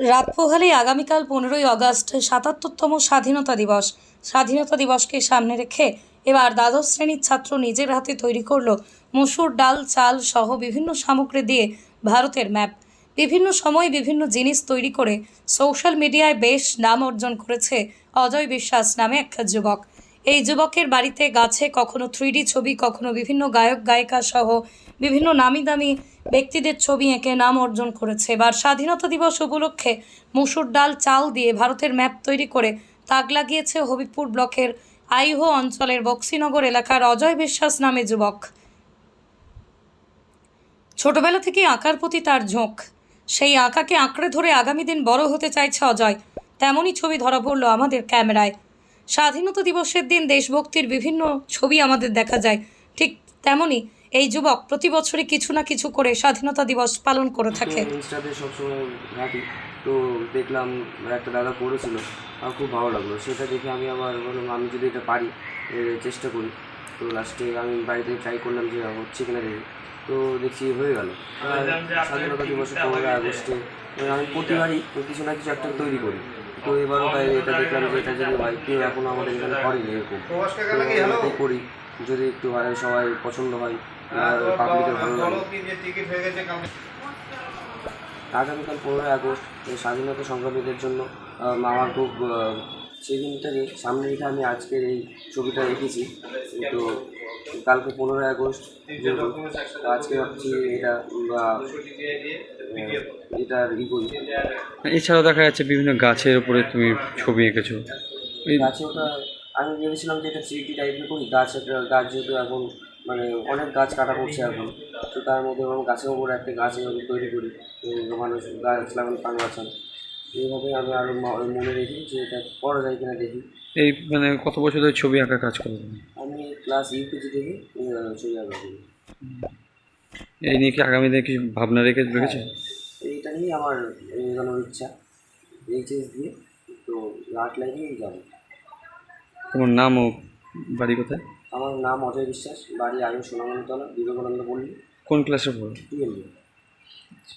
রাত পোহালে আগামীকাল পনেরোই আগস্ট সাতাত্তরতম স্বাধীনতা দিবস। স্বাধীনতা দিবসকে সামনে রেখে এবার দ্বাদশ শ্রেণির ছাত্র নিজের হাতে তৈরি করল মসুর ডাল, চাল সহ বিভিন্ন সামগ্রী দিয়ে ভারতের ম্যাপ। বিভিন্ন সময়ে বিভিন্ন জিনিস তৈরি করে সোশ্যাল মিডিয়ায় বেশ নাম অর্জন করেছে অজয় বিশ্বাস নামে এক যুবক। এই যুবকের বাড়িতে গাছে কখনো থ্রিডি ছবি, কখনো বিভিন্ন গায়ক, গায়িকা সহ বিভিন্ন নামি দামি ব্যক্তিদের ছবি এঁকে নাম অর্জন করেছে। এবার স্বাধীনতা দিবস উপলক্ষে মুসুর ডাল, চাল দিয়ে ভারতের ম্যাপ তৈরি করে তাক লাগিয়েছে হবিবপুর ব্লকের আইহো অঞ্চলের বক্সিনগর এলাকার অজয় বিশ্বাস নামে যুবক। ছোটবেলা থেকেই আঁকার প্রতি তার ঝোঁক। সেই আঁকাকে আঁকড়ে ধরে আগামী দিন বড় হতে চাইছে অজয়। তেমনই ছবি ধরা পড়ল আমাদের ক্যামেরায়। স্বাধীনতা দিবসের দিন দেশভক্তির বিভিন্ন ছবি আমাদের দেখা যায়। ঠিক তেমনই এই যুবক প্রতি বছরই কিছু না কিছু করে স্বাধীনতা দিবস পালন করে থাকে। তো ইনস্টাতে সবসময় ঘাঁটি তো দেখলাম একটা দাদা করেছিল। আমার খুব ভালো লাগল। সেটা দেখে আমি আবার বললাম আমি যদি এটা পারি চেষ্টা করি। তো লাস্টে আমি বাড়িতে ট্রাই করলাম যে হচ্ছে কিনা দেখি। তো দেখছি হয়ে গেল। স্বাধীনতা দিবসে পনেরোই আগস্টে আমি প্রতিবারই কিছু না কিছু একটা তৈরি করি। তো এবারও তাই এটা দেখলাম যে এটা যদি হয় কেউ এখনও আমাদের এখানে করেনি এরকম। করি। যদি একটু হয় সবাই পছন্দ হয় আর পাবলিকের ভালো লাগে। আগামীকাল পনেরোই আগস্ট এই স্বাধীনতা সংগ্রামীদের জন্য আমার খুব সেই দিনটাকে সামনে রেখে আমি আজকের এই ছবিটা রেখেছি। তো কালকে পনেরোই আগস্ট। আজকে ভাবছি এটা বা এটা ই করি। এছাড়াও দেখা যাচ্ছে বিভিন্ন গাছের উপরে তুমি ছবি এঁকেছো। এই গাছে ওটা আমি ভেবেছিলাম যে এটা থ্রি টাইপের করি। গাছ একটা গাছ যেহেতু এখন মানে অনেক গাছ কাটা পড়ছে এখন তো তার মধ্যে এবং গাছের উপরে একটা গাছ তৈরি করি। তো মানুষ গাছ লাগান প্রাণ বাঁচান এইভাবে আমি আরও মনে রেখি যে এটা করা যায় কিনা দেখি। এই মানে কত বছর ধরে ছবি আঁকার কাজ করো আমি ক্লাস ইউকেজি থেকে ছবি আঁকা করি এই নিয়ে কি আগামী দিনে কিছু ভাবনা রেখে রেখেছো এইটা নিয়েই আমার এগোনোর ইচ্ছা এইচএস দিয়ে তো আর্ট লাইনেই যাব। তোমার নাম ও বাড়ি কোথায়? আমার নাম অজয় বিশ্বাস বাড়ি আগে সোনামণিতলা বিবেকানন্দ পল্লী। কোন ক্লাসে পড়ো? টুয়েলভে